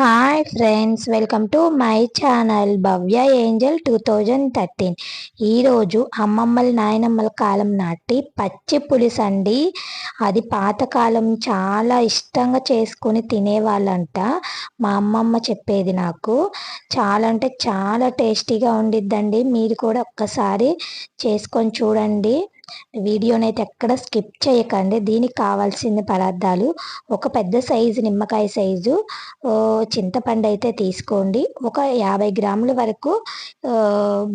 Hi friends welcome to my channel Bhavya angel two thousand thirteen ఈరోజు అమ్మమ్మల నాయనమ్మల కాలం నాటి పచ్చి పులుసు అండి అది పాతకాలం చాలా ఇష్టంగా చేసుకొని తినేవాళ్ళంట. మా అమ్మమ్మ చెప్పేది నాకు చాలా అంటే చాలా టేస్టీగా ఉండిద్దండి. మీరు కూడా ఒక్కసారి చేసుకొని చూడండి. వీడియోనైతే ఎక్కడ స్కిప్ చేయకండి. దీనికి కావాల్సిన పదార్థాలు. ఒక పెద్ద సైజు నిమ్మకాయ సైజు చింతపండు అయితే తీసుకోండి. ఒక యాభై గ్రాముల వరకు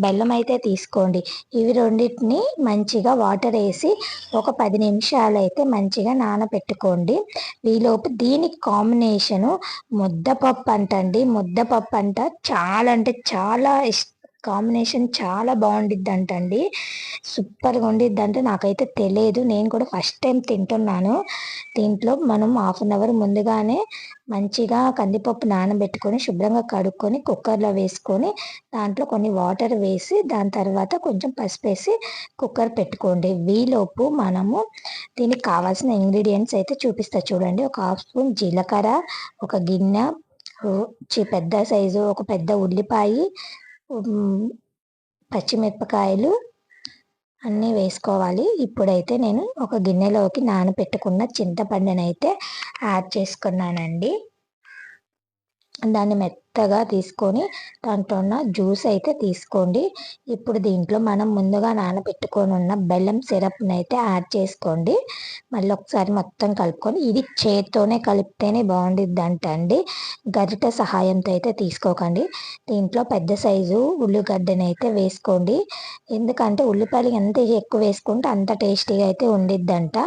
బెల్లం అయితే తీసుకోండి. ఇవి రెండింటిని మంచిగా వాటర్ వేసి ఒక పది నిమిషాలు అయితే మంచిగా నానబెట్టుకోండి ఈలోపు దీనికి కాంబినేషను ముద్దపప్పు అంటండి. ముద్దపప్పు అంట చాలా అంటే చాలా ఇష్టం. కాంబినేషన్ చాలా బాగుండిద్ది అంటండి సూపర్గా ఉండిద్ది అంటే నాకైతే తెలియదు నేను కూడా ఫస్ట్ టైం తింటున్నాను. దీంట్లో మనం హాఫ్ అన్ అవర్ ముందుగానే మంచిగా కందిపప్పు నానబెట్టుకొని శుభ్రంగా కడుక్కొని కుక్కర్లో వేసుకొని దాంట్లో కొన్ని వాటర్ వేసి దాని తర్వాత కొంచెం పసుపు వేసి కుక్కర్ పెట్టుకోండి. వీలోపు మనము దీనికి కావాల్సిన ఇంగ్రీడియంట్స్ అయితే చూపిస్తా చూడండి. ఒక హాఫ్ స్పూన్ జీలకర్ర ఒక గిన్నె పెద్ద సైజు ఒక పెద్ద ఉల్లిపాయ పచ్చిమిరపకాయలు అన్నీ వేసుకోవాలి. ఇప్పుడైతే నేను ఒక గిన్నెలోకి నానబెట్టుకున్న చింతపండునైతే యాడ్ చేసుకున్నానండి. దాన్ని మెత్తగా తీసుకొని దాంట్లో ఉన్న జ్యూస్ అయితే తీసుకోండి. ఇప్పుడు దీంట్లో మనం ముందుగా నానబెట్టుకొని ఉన్న బెల్లం సిరప్ని అయితే యాడ్ చేసుకోండి. మళ్ళీ ఒకసారి మొత్తం కలుపుకొని ఇది చేత్తోనే కలిపితేనే బాగుండిద్ది అంటండి గరిట సహాయంతో అయితే తీసుకోకండి. దీంట్లో పెద్ద సైజు ఉల్లిగడ్డని అయితే వేసుకోండి. ఎందుకంటే ఉల్లిపాయలు ఎంత ఎక్కువ వేసుకుంటే అంత టేస్టీగా అయితే ఉండిద్దంట.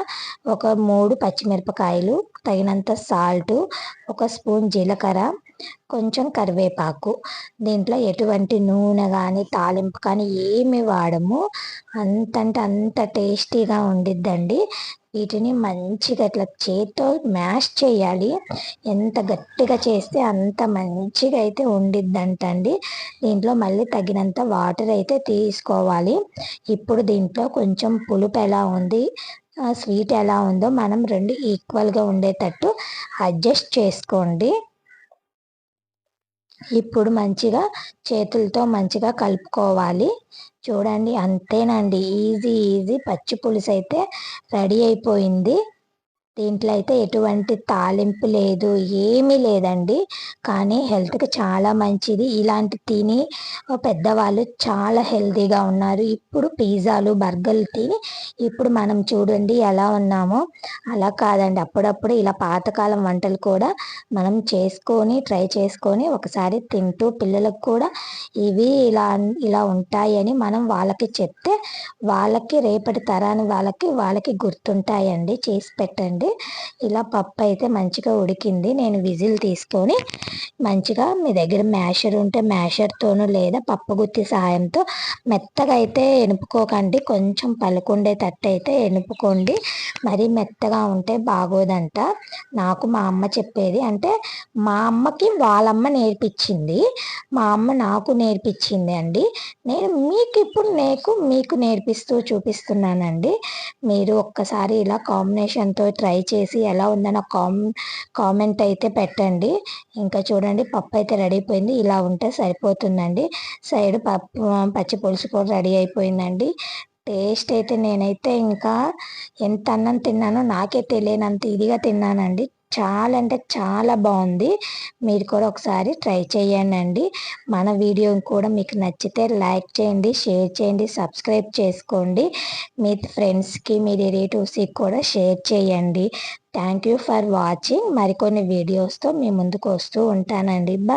ఒక మూడు పచ్చిమిరపకాయలు తగినంత సాల్ట్ ఒక స్పూన్ జీలకర్ర కొంచెం కరివేపాకు దీంట్లో ఎటువంటి నూనె కానీ తాలింపు కానీ ఏమి వాడము. అంతంటే అంత టేస్టీగా ఉండిద్దండి. వీటిని మంచిగా ఇట్లా చేత్తో మ్యాష్ చేయాలి. ఎంత గట్టిగా చేస్తే అంత మంచిగా అయితే ఉండిద్దంటండి. దీంట్లో మళ్ళీ తగినంత వాటర్ అయితే తీసుకోవాలి. ఇప్పుడు దీంట్లో కొంచెం పులుపు ఎలా ఉంది స్వీట్ ఎలా ఉందో మనం రెండు ఈక్వల్గా ఉండేటట్టు అడ్జస్ట్ చేసుకోండి. ఇప్పుడు మంచిగా చేతులతో మంచిగా కలుపుకోవాలి. చూడండి అంతేనండి. Easy easy. పచ్చి పులుసు అయితే రెడీ అయిపోయింది. దీంట్లో అయితే ఎటువంటి తాలింపు లేదు ఏమీ లేదండి. కానీ హెల్త్కి చాలా మంచిది. ఇలాంటి తిని పెద్దవాళ్ళు చాలా హెల్తీగా ఉన్నారు. ఇప్పుడు పిజ్జాలు బర్గర్లు తిని ఇప్పుడు మనం చూడండి ఎలా ఉన్నామో. అలా కాదండి. అప్పుడప్పుడు ఇలా పాతకాలం వంటలు కూడా మనం చేసుకొని ట్రై చేసుకొని ఒకసారి తింటూ పిల్లలకు కూడా ఇవి ఇలా ఇలా ఉంటాయని మనం వాళ్ళకి చెప్తే వాళ్ళకి రేపటి తరాని వాళ్ళకి వాళ్ళకి గుర్తుంటాయండి. చేసి పెట్టండి. ఇలా పప్పు అయితే మంచిగా ఉడికింది. నేను విజిల్ తీసుకొని మంచిగా మీ దగ్గర మ్యాషర్ ఉంటే మ్యాషర్తోనూ లేదా పప్పు గుత్తి సాయంతో మెత్తగా అయితే ఎనుపుకోకండి. కొంచెం పలుకుండేటట్టు అయితే ఎనుపుకోండి. మరీ మెత్తగా ఉంటే బాగోదంట. నాకు మా అమ్మ చెప్పేది అంటే మా అమ్మకి వాళ్ళమ్మ నేర్పించింది. మా అమ్మ నాకు నేర్పించింది అండి. నేను మీకు ఇప్పుడు నేను మీకు నేర్పిస్తూ చూపిస్తున్నానండి. మీరు ఒక్కసారి ఇలా కాంబినేషన్తో ట్రై చేసి ఎలా ఉందని కామ్ కామెంట్ అయితే పెట్టండి. ఇంకా చూడండి పప్పు అయితే రెడీ అయిపోయింది. ఇలా ఉంటే సరిపోతుందండి. సైడ్ పప్పు పచ్చి పులుసు కూడా రెడీ అయిపోయిందండి. టేస్ట్ అయితే నేనైతే ఇంకా ఎంత అన్నం తిన్నానో నాకే తెలియనంత ఇదిగా తిన్నానండి. చాలా అంటే చాలా బాగుంది. మీరు కూడా ఒకసారి ట్రై చేయండి మన వీడియో కూడా మీకు నచ్చితే లైక్ చేయండి షేర్ చేయండి సబ్స్క్రైబ్ చేసుకోండి. మీ ఫ్రెండ్స్కి మీ రిలేటివ్స్కి కూడా షేర్ చేయండి. Thank you for watching. మరికొన్ని వీడియోస్తో మీ ముందుకు వస్తూ ఉంటానండి. బాయ్.